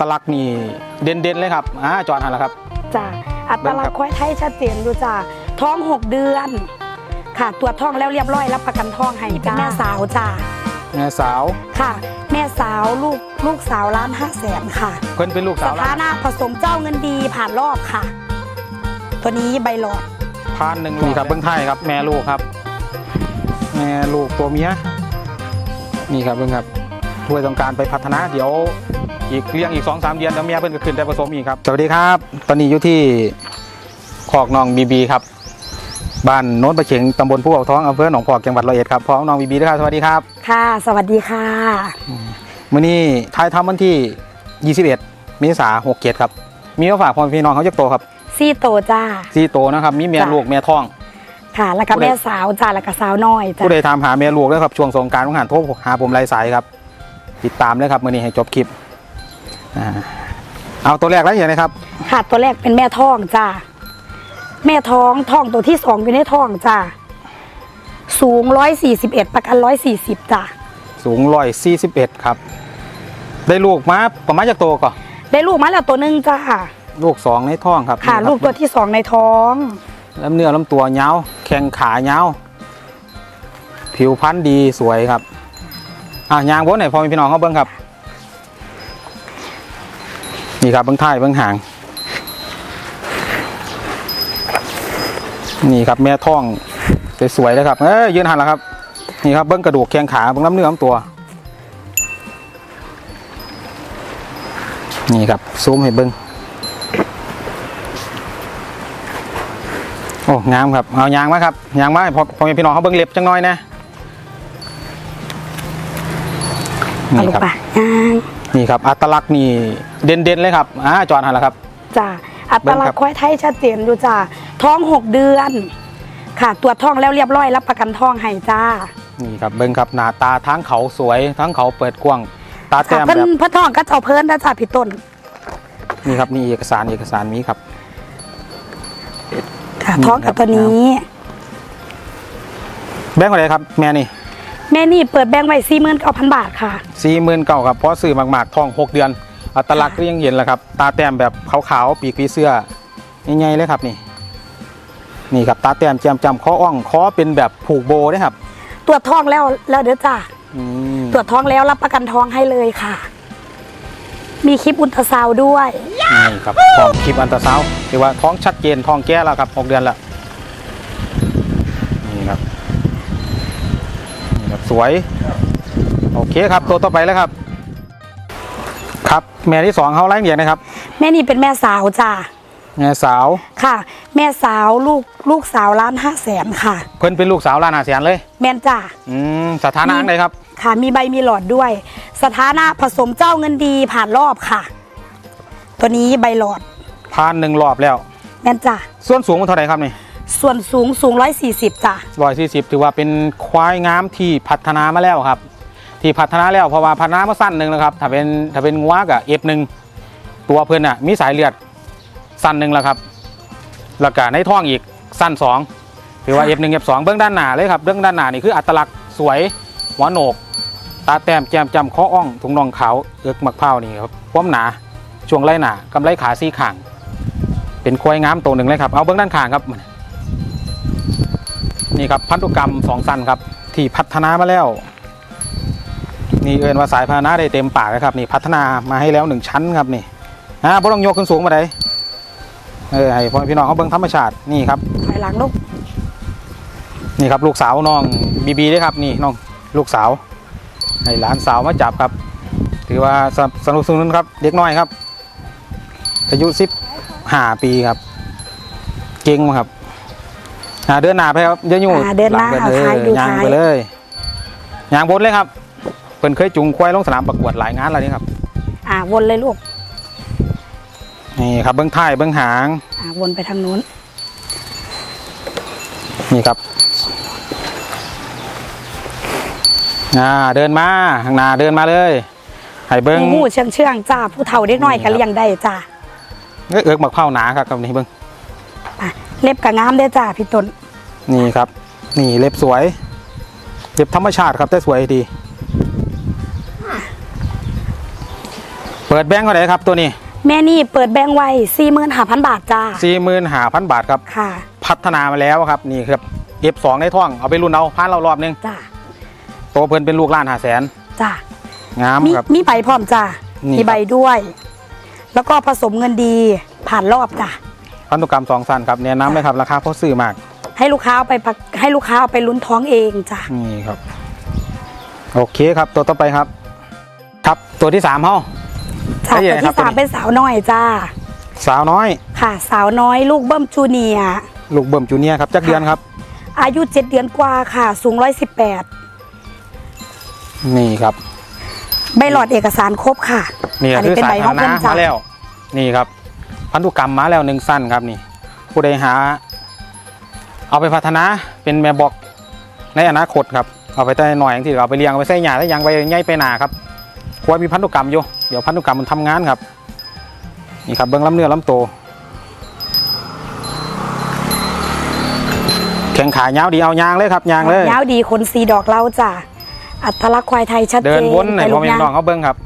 ตลักษณ์นี่เด่นๆเลยครับอ่าจอดหันแล้วครับ จ้ะอัตลักษณ์ควายไทยชัดเจนอยู่จ้ะท้อง 6 เดือน ค่ะตรวจท้องแล้วเรียบร้อยรับประกันท้องให้เป็นแม่สาวจ้ะแม่สาว ค่ะ แม่สาวลูกลูกสาวล้านห้าแสนค่ะ เพิ่นเป็นลูกสสาวถานะผสมเจ้าเงินดีผ่านรอบค่ะ ตัวนี้ใบหลอดพานหนึ่งนี่ครับเบื้องไทยครับ แม่ลูกครับ แม่ลูกตัวเมียนี่ครับเบื้องครับถ้วยต้องการไปพัฒนาเดี๋ยว อีกเลี้ยงอีกสองสามเดือนเดี๋ยวเมียเพิ่นก็ขึ้นได้ผสมอีกครับสวัสดีครับ ตอนนี้อยู่ที่คอกน้องบีบีครับบ้านโน้นประเข็งตำบลผู้ออกท้องอำเภอหนองพอกจังหวัดร้อยเอ็ดครับพ้องน้องบีบีด้วยครับสวัสดีครับค่ะ สวัสดีค่ะมื่อนี้ท้ายทำวันที่ 21 เมษายน67ครับ มีมาฝากพ่อพี่น้องเขาจะโตครับซี่โตจ้าซีโตนะครับ มีแม่จ้ะลูกแม่ท้องค่ะแล้วก็ผู้ใดแม่สาวจ้าแล้วก็สาวน้อยจ้าผู้ใดถามหาแม่ลูกแล้วครับช่วงสงกรารต้องหันโทรหาผมไร้สายครับ ติดตามเลยครับมื่อนี้ให้จบคลิป อ่าเอาตัวแรกแล้วอย่างไรครับ ค่ะตัวแรกเป็นแม่ท้องจ้าแม่ท้องท้องตัวที่สองอยู่ในท้องจ้าสูงร้อยสี่สิบเอ็ดประกันร้อยสี่สิบจ้าสูงร้อยสี่สิบเอ็ดครับ ได้ลูกมาประมาณจากโตก่อนได้ลูกมาแล้วตัวหนึ่งจ้าลูกสองในท้องครับค่ะ นี่รับลูกตัวที่สองในท้อง ลำเนื้อลำตัวเงาวแข้งขาเงาวผิวพรรณดีสวยครับอะยางบนไหนพอมีพี่น้องเขาเบิ้งครับ นี่ครับเบิ้องท้ายเบิ้องหาง นี่ครับแม่ท้องสวยๆเลยครับ เอ้ยยืนหันแล้วครับ นี่ครับเบิ้องกระดูกแข้งขาเบิ้องลำเนื้อลำตัว นี่ครับซูมให้เบิ้องโอ้ งามครับ เอายางมาครับ ยางมาให้พอพอมีพี่น้องเขาเบิ้งเล็บจังน้อยนะอานี่ครับยาง นี่ครับอัตลักษณ์นี่เด่นๆเลยครับอ่าจอดหันแล้วครับ จ้าอัตลักษณ์ควายไทยชัดเจนอยู่จ้าท้องหกเดือน ค่ะตรวจท้องแล้วเรียบร้อยรับประกันท้องให้จ้านี่ครับเบิ้งครับหน้าตาทั้งเขาสวย ทั้งเขาเปิดกว้างตาค่ะแต้มเพิ่นแบบเพิ่นท้องก็เจ้าเพิ่นนะจ้าพี่ต้นนี่ครับนี่เอกสารเอกสารมีครับค่ะนี่ท้องกับครับตัวนี้ แบงค์อะไรครับ แม่นี่ แม่นี่เปิดแบงค์ไว้สี่หมื่นเก้าพันบาทค่ะสี่หมื่นเก่าครับเพราะซื้อมากๆทองหกเดือน อัตลักษณ์ก็ยังเห็นแหละครับ ตาแต้มแบบขาวๆปีกผีเสื้อใหญ่ๆเลยครับนี่ นี่ครับตาแต้มแจมจำข้ออ่องข้อเป็นแบบผูกโบด้วยครับตรวจท้องแล้วแล้วเด้อจ้าอืมตรวจท้องแล้วรับประกันท้องให้เลยค่ะ มีคลิปอุลตราซาวด์ด้วย นี่ครับท้องคลิปอันตราซาวด์ถือว่าท้องชัดเจนท้องแก่แล้วครับหกเดือนแล้ว สวย โอเคครับตัวต่อไปแล้วครับ ครับแม่ที่สองเขาไล่เดียงนะครับ แม่นี่เป็นแม่สาวจ้าแม่สาวค่ะ แม่สาวลูกลูกสาวล้านห้าแสนค่ะ เพิ่นเป็นลูกสาวลานอาเซียนเลย แม่นจ้าอืมสถานะอันใดครับ ค่ะมีใบมีหลอดด้วย สถานะผสมเจ้าเงินดีผ่านรอบค่ะ ตัวนี้ใบหลอดผ่านหนึ่งรอบแล้ว แม่นจ้าส่วนสูงมันเท่าไหร่ครับนี่ ส่วนสูงสูงร้อยสี่สิบจ้าร้อยสี่สิบถือว่าเป็นควายงามที่พัฒนามาแล้วครับ ที่พัฒนาแล้วเพราะว่าพัฒนามาสั้นหนึ่งแล้วครับถ้าเป็นถ้าเป็นงัวกับเอฟหนึ่งตัวเพิ่นอะมีสายเลือดสั้นหนึ่งแล้วครับแล้วก็ในท้องอีกสั้นสองถือว่าเอฟหนึ่งเอฟสองเบื้องด้านหน้าเลยครับเบื้องด้านหน้านี่คืออัตลักษณ์สวยหัวโหนก ตาแต้มแจมจำข้ออ่องถุงน่องขาวเอือกมักเผาวนี่ครับความหนาช่วงไล่หนากำไลขาซี่ข่าง เป็นควายงามตัวหนึ่งเลยครับเอาเบื้องด้านข้างครับ นี่ครับพันธุกรรมสองสันครับ ที่พัฒนามาแล้ว นี่เอินว่าสายพาหนะได้เต็มปากเลยครับ นี่พัฒนามาให้แล้วหนึ่งชั้นครับนี่ฮะบ่ต้องยกขึ้นสูงมาได้เออให้พ่อพี่น้องเขาเบิ่งธรรมชาตินี่ครับถอยหลังลูกนี่ครับลูกสาวน้องบีบีด้วยครับนี่น้องลูกสาวให้หลานสาวมาจับครับ ถือว่าสนับสนุนสนุนครับ เด็กน้อยครับ อายุสิบห้าปีครับ เก่งมากครับ อ่าเดินหน้าไปครับเดี๋ยวอยู่อ่าเดินหน้าลัเอางไปท้ายเลยดูยางท้าย ไปเลยยางบนเลยครับเพิ่นเคยจุงควายลงสนามประกวดหลายงานแล้วนี่ครับอ่าวนเลยลูก นี่ครับเบื้องท้ายเบื้องหาง อ่าวนไปทางนู้น นี่ครับ อ่า เดินมาข้างหน้าเดินมาเลยให้เบิ้งหูเชื่องเชื่องๆจ้าผู้เฒ่าเด็กน้อยก็เลี้ยงได้จ้าเอิกหมักเผาหนาครับกับนี่เบิ้งอะ เล็บกับงามเด้อจ้าพี่ต้นนี่ครับ นี่เล็บสวย เล็บธรรมชาติครับแต่สวยดีเปิดปิดแบงค์เท่าไหร่ครับตัวนี้ แม่นี่เปิดแบงค์ไว้สี่หมื่นห้าพันบาทจ้าสี่หมื่นห้าพันบาทครับ ค่ะ พัฒนามาแล้วครับ นี่ครับ F2 ในท้องเอาไปรุ่นเอาพานเรารอบนึงจ้าโตเพิ่นเป็นลูกล้านหาแสนจ้างามมีครับมีใบพร้อมจ้านี่มีใบด้วย แล้วก็ผสมเงินดีผ่านรอบจ้ะ พันธุกรรมสองสั้นครับแนะนำเลยครับราคาพอซื้อมาก ให้ลูกค้าเอาไปประให้ลูกค้าเอาไปลุ้นท้องเองจ้ะนี่ครับ โอเคครับตัวต่อไปครับ ครับตัวที่สามเฮา จ้ะแล้วยังตัวไงครับที่สามตัวนี้ เป็นสาวน้อยจ้าสาวน้อย ค่ะ สาวน้อยลูกเบิ้มจูเนียร์ลูกเบิ่มจูเนียร์ครับจักเดือนครับ อายุเจ็ดเดือนกว่าค่ะ สูงร้อยสิบแปดนี่ครับ ใบหลอดเอกสารครบค่ะนี่อัคือเป็นสาใบยห้พาองหนะเพิ่มจ้ะมาแล้ว นี่ครับ พันธุกรรมมาแล้วหนึ่งสั้นครับนี่ผู้ใดหา เอาไปพัฒนาเป็นแม่บอกในอนาคตครับเอาไปได้หน่อยอย่างที่เอาไปเลี้ยงเอาไปใส่หญ้าได้ยังไปใหญ่ไปหนาครับควรมีพันธุกรรมอยู่เดี๋ยวพันธุกรรมมันทำงานครับนี่ครับเบิ้งลำเนื้อลำโตวแข่งขายาวดีเอายางเลยครับยางเลยยาวดีขนสีดอกเล่าจ้ะอัตลักษณ์ควายไทยชัดเจนเดินวนไหนไปพ่ลูอกแม่ยางน้องเขาเบิ้งครับ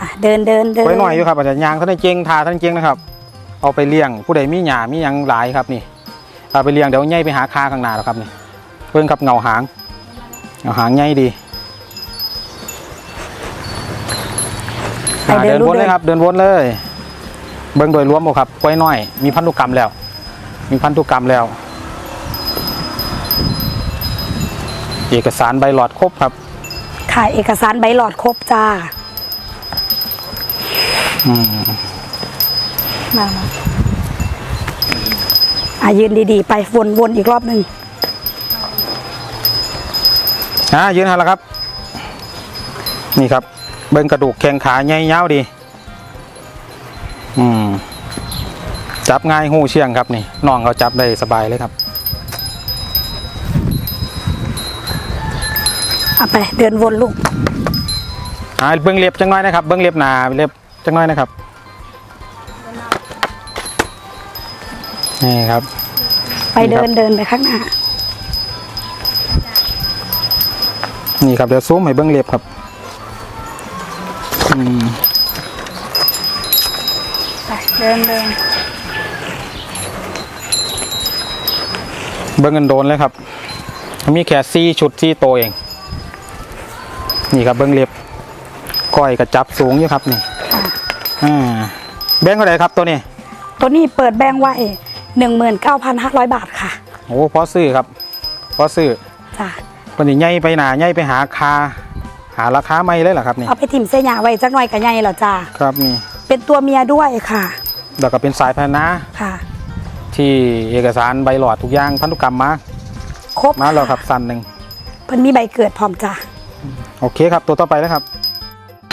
อะเดินเดินเดินไว้หน่อยอยู่ครับอาจจะยางท่านได้เจงทาท่านเจงนะครับ เอาไปเลี้ยงผู้ใดมีหยามีหยังหลายครับนี่เอาไปเลี้ยงเดี๋ยวใหญ่ไปหาคาข้างหน้าแล้วครับนี่เพิ่งครับเงาหางเงาหางใหญ่ดีไปอ่าเดิเดินนลูวกนเลเดิยนครับ เดินวนเลย เบิ้งโดยรวมบ่ครับกล้วยน้อย มีพันธุกรรมแล้ว มีพันธุกรรมแล้ว เอกสารใบหลอดครบครับขายเอกสารใบหลอดครบจ้า อืม มามาอะยืนดีๆ ไปวนวนอีกรอบหนึ่งอ่ายืนหันแล้วครับ นี่ครับ เบิ้งกระดูกแข้งขาใหญ่ยาวดี อืม จับง่ายหูเชียงครับนี่น้องเขาจับได้สบายเลยครับอะไปเดินวนลูกอ่าเบิ้งเล็บจังน้อยนะครับ เบิ้งเล็บหนาเล็บจังน้อยนะครับ นี่ครับ ไปเดินเดินไปข้างหน้า นี่ครับเดี๋ยวซูมให้เบิ้งเล็บครับอืมไปเดินเดินเบิ้งเงินโดนเลยครับ มีแค่ซีชุดซีโตวเอง นี่ครับเบิ้งเล็บก้อยกระจับสูงอยู่ครับนี่อะอ่าแบงค์เท่าไหร่ครับตัวนี้ ตัวนี้เปิดแบงค์ไว้ หนึ่งหมื่นเก้าพันห้าร้อยบาทค่ะโอ้พอซื้อครับพอซื้อจ้ะวันนี้ใหญ่ไปหนาใหญ่ไปหาคา หาราคาไม่เลยเหรอครับนี่เอาไปถิ่มเส้นหยาไว้จักหน่อยกับใหญ่เหรอจ้าครับนี่เป็นตัวเมียด้วยค่ะแล้วก็เป็นสายพาหนะค่ะ ที่เอกสารใบหลอดทุกอย่างพันธุกรรมมาครบมาแล้วครับสันหนึ่งเพิ่นมีใบเกิดพร้อมจ้ะโอเคครับตัวต่อไปแล้วครับ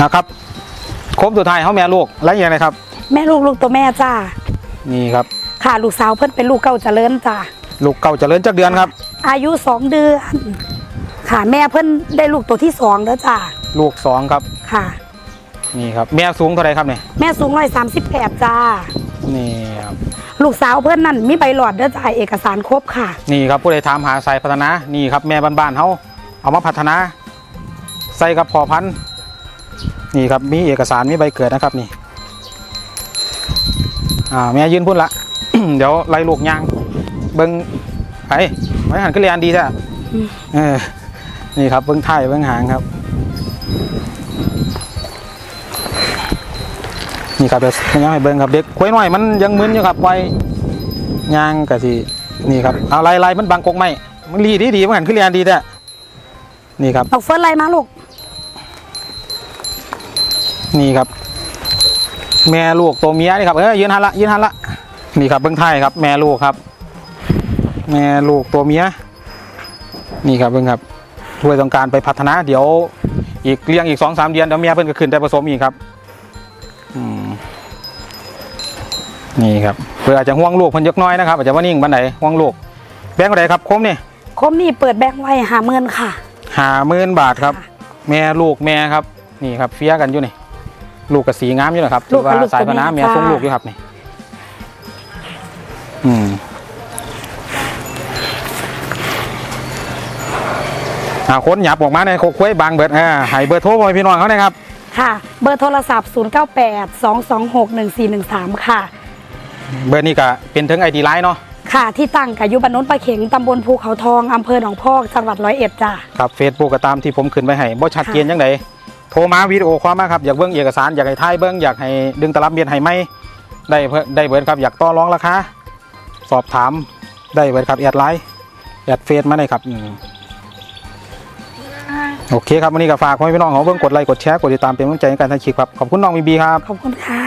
นะครับครบสุดท้ายเขาแม่ลูกแล้วยังไงครับ แม่ลูกลูกตัวแม่จ้านี่ครับ ค่ะลูกสาวเพิ่นเป็นลูกเก้าเจริญจ้าลูกเก่าเจริญจักเดือนครับ อายุสองเดือน ค่ะแม่เพิ่นได้ลูกตัวที่สองแล้วจ้าลูกสองครับค่ะ นี่ครับแม่สูงเท่าไหรครับเนี่ยแม่สูงร้อยสามสิบแปดจ้า นี่ครับลูกสาวเพิ่นนั่นมีใบหลอดเด้อจ้าเอกสารครบค่ะ นี่ครับผู้ใดถามหาสายพัฒนานี่ครับแม่บ้านๆเขาเอามาพัฒนา ใส่กับพอพันธุ์นี่ครับมีเอกสารมีใบเกิดนะครับนี่อ่าแม่ยืนพุ่นละ เดี๋ยวไล่ลูกยาง เบิ้งไปไว้หันขึ้นเรียนดีใช่อืมเออนี่ครับเบิ้งท้ายเบิ้งหางครับ นี่ครับเดี๋ยวยังให้เบิ้งครับเด็กควายน้อยมันยังมึนอยู่ครับไว้ยางกะสินี่ครับเอาไล่ไล่มันบังกกไหมมันรีดีดีมันหันขึ้นเรียนดีแต่นี่ครับเอาเฟิร์สไลน์มาลูก นี่ครับ แม่ลูกตัวเมียนี่ครับเออยืนหันละยืนหันละ นี่ครับเบิ้งไทายครับแม่ลูกครับ แม่ลูกตัวเมียนี่ครับเบิ้งครับช่วยต้องการไปพัฒนาเดี๋ยวอีกเลี้ยงอีกสองสามเดือนเดี๋ยวเมียเพิ่นก็ขึ้นได้ผสมอีกครับอืมนี่ครับเพื่ออาจจะห่วงลูกเพิ่นยกน้อยนะครับอาจจะว่านิ่งบันไดห่วงลูกแบงค์อะไรครับคมนี่คมนี่เปิดแบงค์ไว้หาเมินค่ะหาหมื่นบาทครับค่ะแม่ลูกแม่ครับ นี่ครับเฟียกันอยู่นี่ลูกกับสีงามอยู่นะครับลูกกับถือลูกว่าสายพนาตัวแม่แม่ทรงค่ะลูกอยู่ครับนี่ อืมอ่าคนหยับออกมาในโคกล้วยบางเบิดอ่าให้เบอร์โทรไว้พี่น้องเขานะครับ ค่ะ เบอร์โทรศัพท์ 0982261413 ค่ะ เบอร์นี้ก็เป็นถึงไอดีไลน์เนาะ ค่ะ ที่ตั้งกับยุบานนท์ปลาเข็ง ตำบลภูเขาทอง อำเภอหนองพอก จังหวัดร้อยเอ็ดจ้ะ ครับเฟซบุ๊กก็ตามที่ผมขึ้นไปให้บ่ชัดเจนค่ะยังไงโทรมาวิดีโอคอลมาครับ อยากเบิ่งเอกสาร อยากให้ถ่ายเบิ่งอยากให้ดึงตลับเบียนให้ไหมได้เพิ่นได้เบิร์ครับอยากต่อรองราคา สอบถามได้เบิร์ครับแอดไลน์แอดเฟซมาได้ครับอืมโอเคครับวันนี้ก็ฝากไว้พี่น้องของเบิ่งกดไลค์กดแชร์กดติดตามเป็นกำลังใจในการทำคลิปครับขอบคุณน้องบีบีครับ ขอบคุณค่ะ